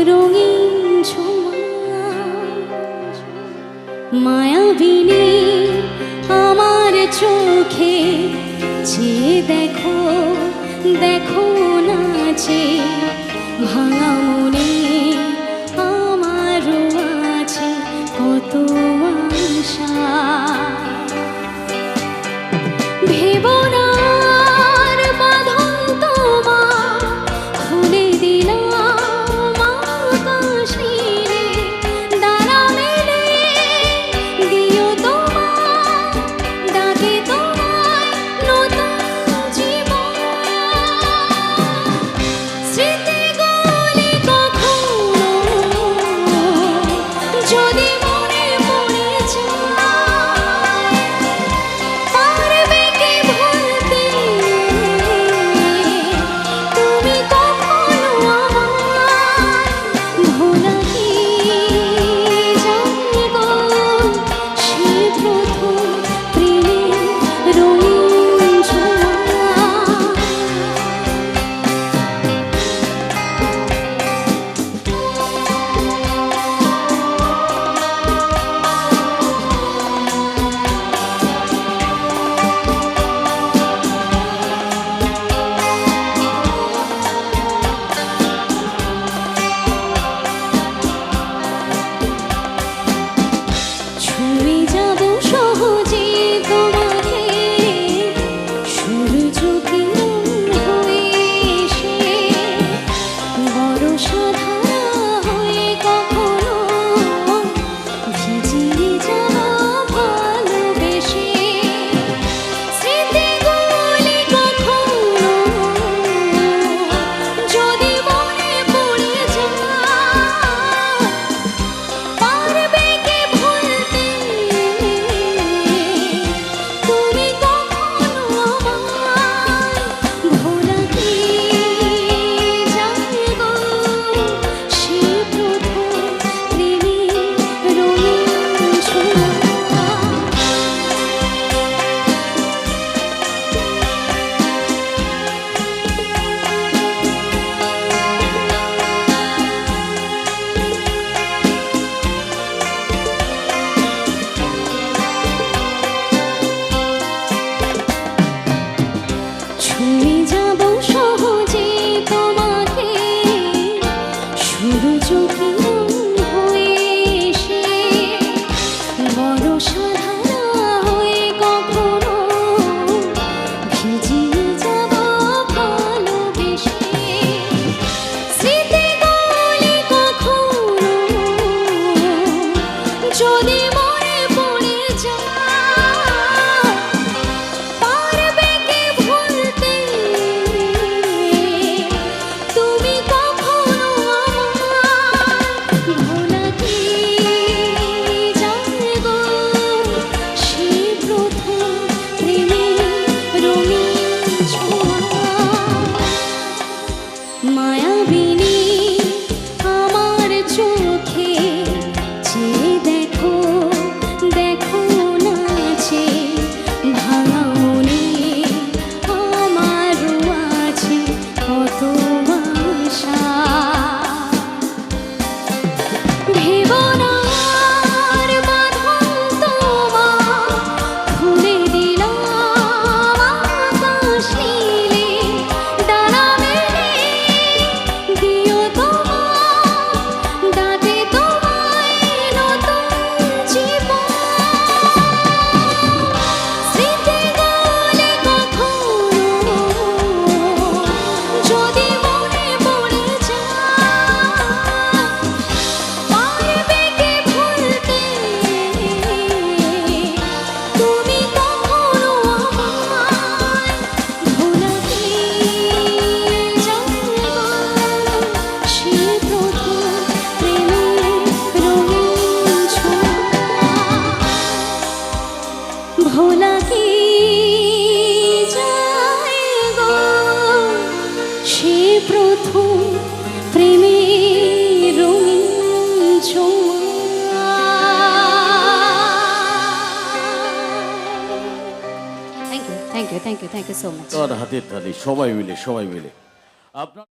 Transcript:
রঙিন মায়াবিনী আমার চোখে যে দেখো দেখো 如时光 চোখে thank you thank you so much হাতের তালি সবাই মিলে সবাই মিলে। আপনার